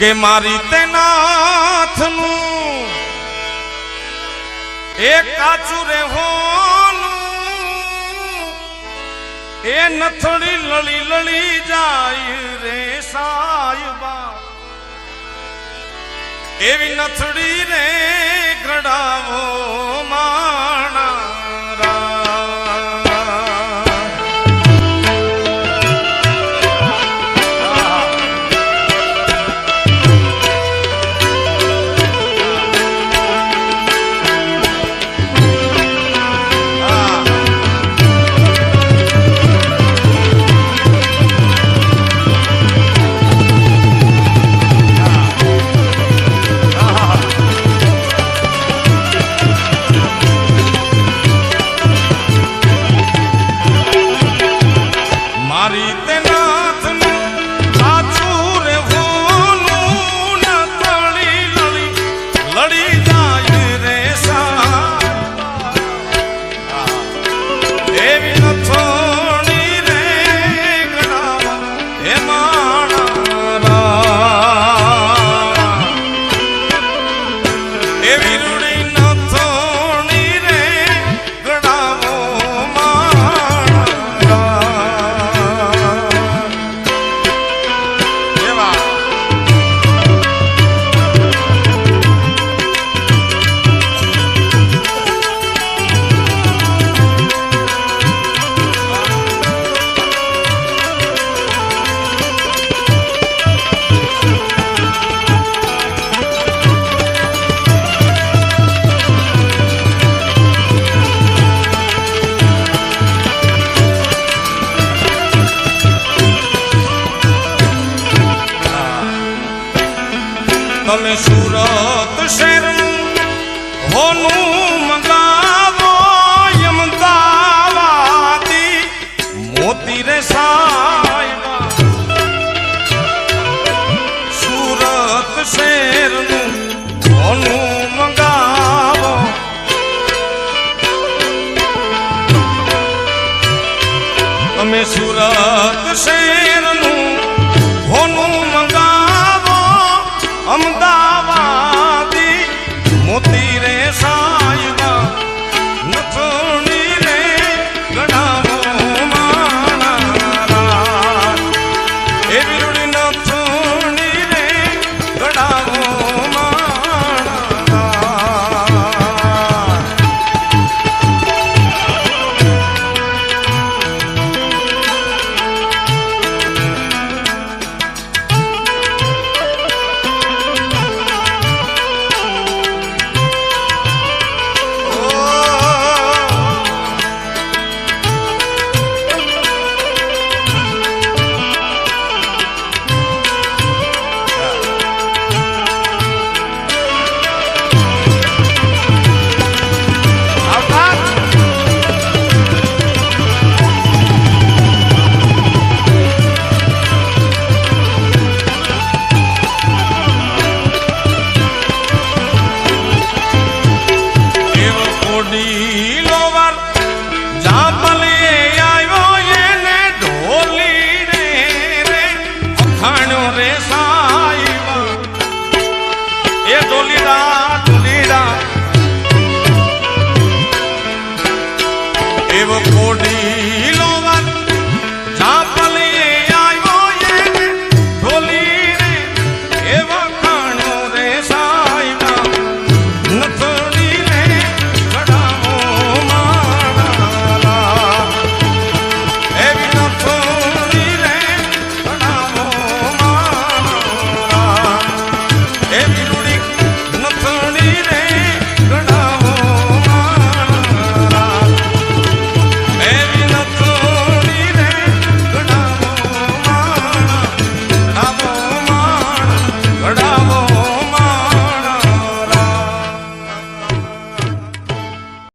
કે મારી તે નાથનું એ કાચું રે હોનું એ નથડી લળી લળી જાય રે સાયબા. એવી નથડી રે ગ્રડાવો એવી રૂડી તમે સુરત શહેરનું હોનું મંગાવો અમદાવાદી મોતી રે સાયબા. સુરત શહેરનું હોનું તમે સુરત શહેરનું கோடி